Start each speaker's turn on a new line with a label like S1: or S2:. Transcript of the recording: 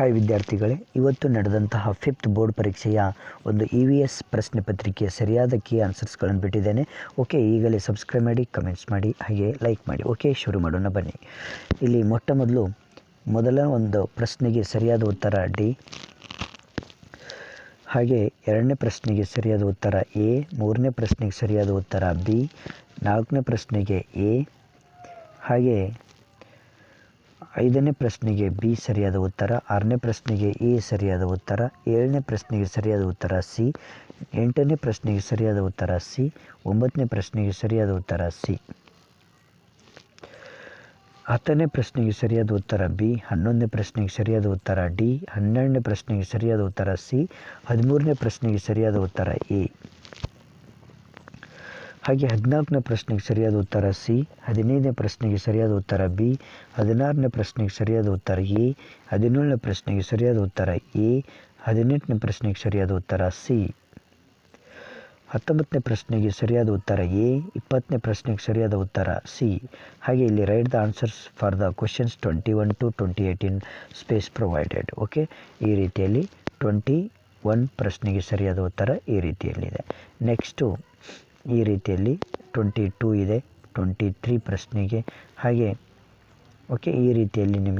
S1: Hi ವಿದ್ಯಾರ್ಥಿಗಳೇ, ಇವತ್ತು ನಡೆದಂತಹ ಫಿಫ್ತ್ ಬೋರ್ಡ್ ಪರೀಕ್ಷೆಯ ಒಂದು ಇ ವಿ ಎಸ್ ಪ್ರಶ್ನೆ ಪತ್ರಿಕೆಯ ಸರಿಯಾದ ಕೀ ಆನ್ಸರ್ಸ್ಗಳನ್ನು ಬಿಟ್ಟಿದ್ದೇನೆ. ಓಕೆ ಈಗಲೇ ಸಬ್ಸ್ಕ್ರೈಬ್ ಮಾಡಿ ಕಮೆಂಟ್ಸ್ ಮಾಡಿ, ಹಾಗೆ ಲೈಕ್ ಮಾಡಿ. ಓಕೆ ಶುರು ಮಾಡೋಣ, ಬನ್ನಿ. ಇಲ್ಲಿ ಮೊಟ್ಟ ಮೊದಲು ಮೊದಲ ಒಂದು ಪ್ರಶ್ನೆಗೆ ಸರಿಯಾದ ಉತ್ತರ ಡಿ ಹಾಗೆ ಎರಡನೇ ಪ್ರಶ್ನೆಗೆ ಸರಿಯಾದ ಉತ್ತರ ಎ ಮೂರನೇ ಪ್ರಶ್ನೆಗೆ ಸರಿಯಾದ ಉತ್ತರ ಬಿ ನಾಲ್ಕನೇ ಪ್ರಶ್ನೆಗೆ ಎ ಹಾಗೆ ಐದನೇ ಪ್ರಶ್ನೆಗೆ ಬಿ ಸರಿಯಾದ ಉತ್ತರ, ಆರನೇ ಪ್ರಶ್ನೆಗೆ ಎ ಸರಿಯಾದ ಉತ್ತರ, ಏಳನೇ ಪ್ರಶ್ನೆಗೆ ಸರಿಯಾದ ಉತ್ತರ ಸಿ, ಎಂಟನೇ ಪ್ರಶ್ನೆಗೆ ಸರಿಯಾದ ಉತ್ತರ ಸಿ, ಒಂಬತ್ತನೇ ಪ್ರಶ್ನೆಗೆ ಸರಿಯಾದ ಉತ್ತರ ಸಿ. ಹತ್ತನೇ ಪ್ರಶ್ನೆಗೆ ಸರಿಯಾದ ಉತ್ತರ ಬಿ, ಹನ್ನೊಂದನೇ ಪ್ರಶ್ನೆಗೆ ಸರಿಯಾದ ಉತ್ತರ ಡಿ, ಹನ್ನೆರಡನೇ ಪ್ರಶ್ನೆಗೆ ಸರಿಯಾದ ಉತ್ತರ ಸಿ, ಹದಿಮೂರನೇ ಪ್ರಶ್ನೆಗೆ ಸರಿಯಾದ ಉತ್ತರ ಎ. ಹಾಗೆ ಹದಿನಾಲ್ಕನೇ ಪ್ರಶ್ನೆಗೆ ಸರಿಯಾದ ಉತ್ತರ ಸಿ, ಹದಿನೈದನೇ ಪ್ರಶ್ನೆಗೆ ಸರಿಯಾದ ಉತ್ತರ ಬಿ, ಹದಿನಾರನೇ ಪ್ರಶ್ನೆಗೆ ಸರಿಯಾದ ಉತ್ತರ ಎ, ಹದಿನೇಳನೇ ಪ್ರಶ್ನೆಗೆ ಸರಿಯಾದ ಉತ್ತರ ಎ, ಹದಿನೆಂಟನೇ ಪ್ರಶ್ನೆಗೆ ಸರಿಯಾದ ಉತ್ತರ ಸಿ. ಹತ್ತೊಂಬತ್ತನೇ ಪ್ರಶ್ನೆಗೆ ಸರಿಯಾದ ಉತ್ತರ ಎ, ಇಪ್ಪತ್ತನೇ ಪ್ರಶ್ನೆಗೆ ಸರಿಯಾದ ಉತ್ತರ ಸಿ. ಹಾಗೆ ಇಲ್ಲಿ write the answers for the questions twenty one to twenty eighteen space provided okay ಈ ರೀತಿಯಲ್ಲಿ ಟ್ವೆಂಟಿ ಒನ್ ಪ್ರಶ್ನೆಗೆ ಸರಿಯಾದ ಉತ್ತರ ಈ ರೀತಿಯಲ್ಲಿದೆ. ನೆಕ್ಸ್ಟು ಈ ರೀತಿಯಲ್ಲಿ ಟ್ವೆಂಟಿ ಟೂ ಇದೆ ಟ್ವೆಂಟಿ ತ್ರೀ ಪ್ರಶ್ನೆಗೆ. ಹಾಗೆ ಓಕೆ ಈ ರೀತಿಯಲ್ಲಿ ನಿಮಗೆ